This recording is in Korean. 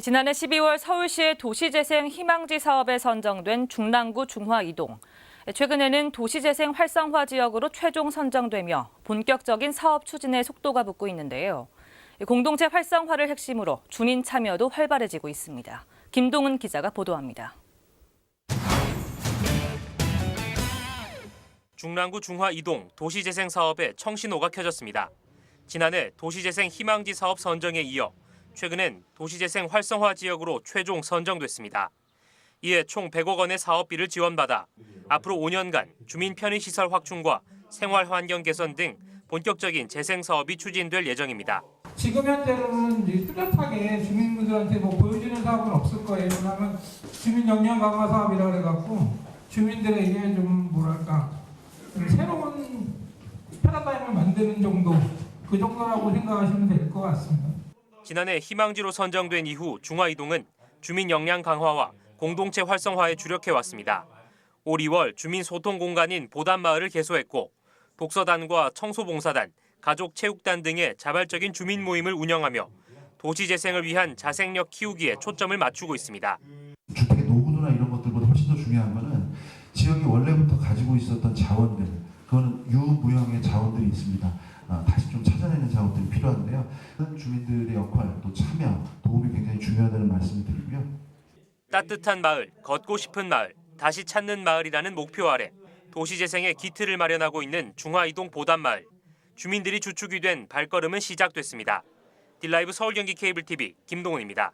지난해 12월 서울시의 도시재생 희망지 사업에 선정된 중랑구 중화 이동. 최근에는 도시재생 활성화 지역으로 최종 선정되며 본격적인 사업 추진에 속도가 붙고 있는데요. 공동체 활성화를 핵심으로 주민 참여도 활발해지고 있습니다. 김동은 기자가 보도합니다. 중랑구 중화 이동 도시재생 사업에 청신호가 켜졌습니다. 지난해 도시재생 희망지 사업 선정에 이어 최근엔 도시재생 활성화 지역으로 최종 선정됐습니다. 이에 총 100억 원의 사업비를 지원받아 앞으로 5년간 주민 편의시설 확충과 생활 환경 개선 등 본격적인 재생 사업이 추진될 예정입니다. 지금 현재로는 뚜렷하게 주민분들한테 뭐 보여주는 사업은 없을 거예요. 왜냐하면 주민 역량 강화 사업이라 그래갖고 주민들에게 좀 뭐랄까 좀 새로운 패러다임을 만드는 정도 그 정도라고 생각하시면 될 것 같습니다. 지난해 희망지로 선정된 이후 중화이동은 주민 역량 강화와 공동체 활성화에 주력해 왔습니다. 올 2월 주민 소통 공간인 보단마을을 개소했고 독서단과 청소봉사단, 가족체육단 등의 자발적인 주민 모임을 운영하며 도시 재생을 위한 자생력 키우기에 초점을 맞추고 있습니다. 주택의 노후도나 이런 것들보다 훨씬 더 중요한 거는 지역이 원래부터 가지고 있었던 자원들, 그거는 유무형의 자원들이 있습니다. 아, 다시 좀 찾아내는 자원 주민들의 역할, 또 참여, 도움이 굉장히 중요하다는 말씀을 드리고요. 따뜻한 마을, 걷고 싶은 마을, 다시 찾는 마을이라는 목표 아래 도시재생의 기틀을 마련하고 있는 중화이동 보단마을. 주민들이 주축이 된 발걸음은 시작됐습니다. 딜라이브 서울경기 케이블 TV 김동훈입니다.